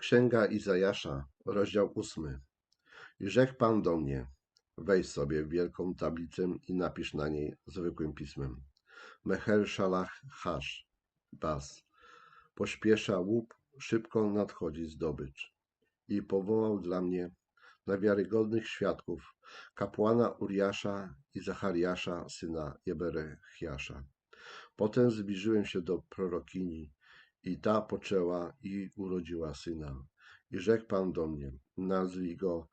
Księga Izajasza, rozdział ósmy. I rzekł Pan do mnie, weź sobie wielką tablicę i napisz na niej zwykłym pismem. Meher Shalach Hash, Bas. Pośpiesza łup, szybko nadchodzi zdobycz. I powołał dla mnie na wiarygodnych świadków kapłana Uriasza i Zachariasza, syna Jeberechiasza. Potem zbliżyłem się do prorokini i ta poczęła i urodziła syna. I rzekł Pan do mnie, nazwij go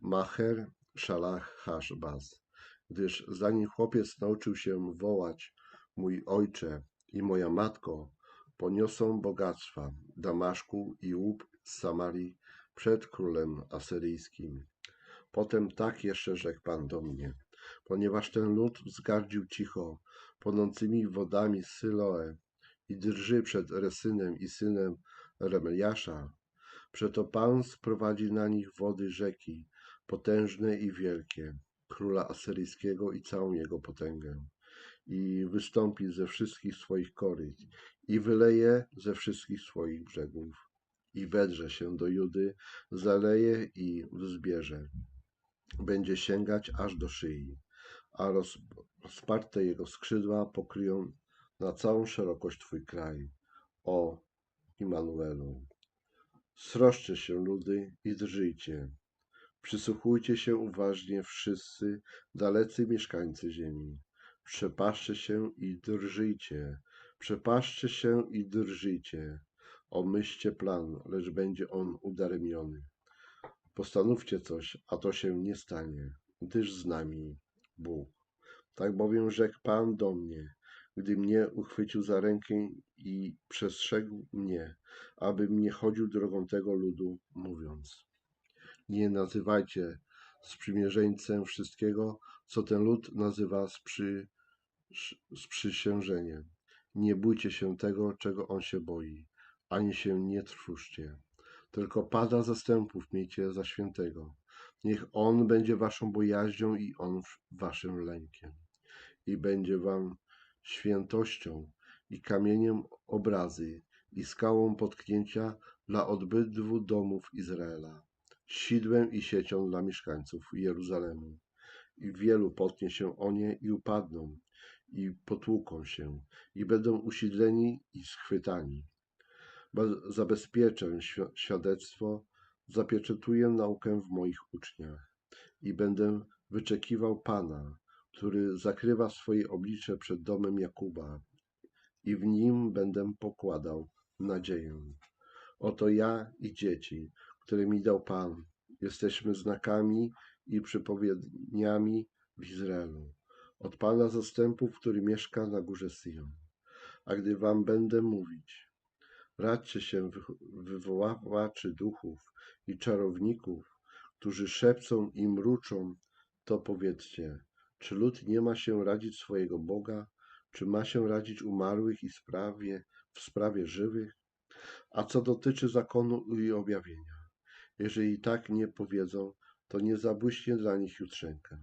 Macher Shalach Hashbaz, gdyż zanim chłopiec nauczył się wołać mój ojcze i moja matko, poniosą bogactwa Damaszku i łup z Samarii przed królem asyryjskim. Potem tak jeszcze rzekł Pan do mnie, ponieważ ten lud wzgardził cicho płonącymi wodami Syloe i drży przed Resynem i synem Remeliasza, przeto Pan sprowadzi na nich wody rzeki, potężne i wielkie, króla asyryjskiego i całą jego potęgę. I wystąpi ze wszystkich swoich koryt i wyleje ze wszystkich swoich brzegów. I wedrze się do Judy, zaleje i wzbierze. Będzie sięgać aż do szyi, a roz, rozparte jego skrzydła pokryją na całą szerokość Twój kraj. O Immanuelu. Srożcie się ludy i drżyjcie. Przysłuchujcie się uważnie wszyscy dalecy mieszkańcy ziemi. Przepaszcie się i drżyjcie. Przepaszcie się i drżyjcie. Omyślcie plan, lecz będzie on udaremniony. Postanówcie coś, a to się nie stanie, gdyż z nami Bóg. Tak bowiem rzekł Pan do mnie, gdy mnie uchwycił za rękę i przestrzegł mnie, abym nie chodził drogą tego ludu, mówiąc: Nie nazywajcie sprzymierzeńcem wszystkiego, co ten lud nazywa sprzy, sprzysiężeniem. Nie bójcie się tego, czego on się boi, ani się nie trwóżcie. Tylko Pada zastępów miejcie za świętego. Niech On będzie waszą bojaźnią i On waszym lękiem. I będzie wam świętością i kamieniem obrazy i skałą potknięcia dla obydwu domów Izraela, sidłem i siecią dla mieszkańców Jeruzalemu. I wielu potknie się o nie i upadną, i potłuką się, i będą usidleni i schwytani. Zabezpieczę świadectwo, zapieczętuję naukę w moich uczniach i będę wyczekiwał Pana, który zakrywa swoje oblicze przed domem Jakuba i w nim będę pokładał nadzieję. Oto ja i dzieci, które mi dał Pan, jesteśmy znakami i przypowiedniami w Izraelu. Od Pana zastępów, który mieszka na górze Syjon. A gdy wam będę mówić, radźcie się wywoławaczy duchów i czarowników, którzy szepcą i mruczą, to powiedzcie, czy lud nie ma się radzić swojego Boga, czy ma się radzić umarłych i sprawie, w sprawie żywych? A co dotyczy zakonu i objawienia, jeżeli tak nie powiedzą, to nie zabłyśnie dla nich jutrzenka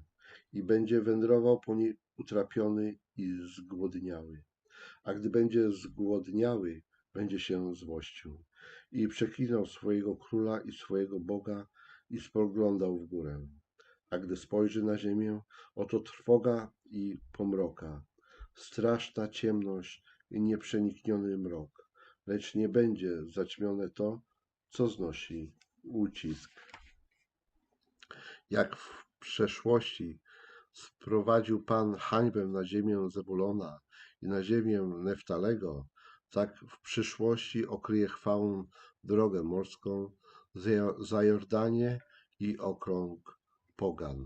i będzie wędrował po niej utrapiony i zgłodniały. A gdy będzie zgłodniały, będzie się złościł i przeklinał swojego króla i swojego Boga i spoglądał w górę. A gdy spojrzy na ziemię, oto trwoga i pomroka, straszna ciemność i nieprzenikniony mrok, lecz nie będzie zaćmione to, co znosi ucisk. Jak w przeszłości sprowadził Pan hańbę na ziemię Zebulona i na ziemię Neftalego, tak w przyszłości okryje chwałą drogę morską, za Jordanię i okrąg pogan.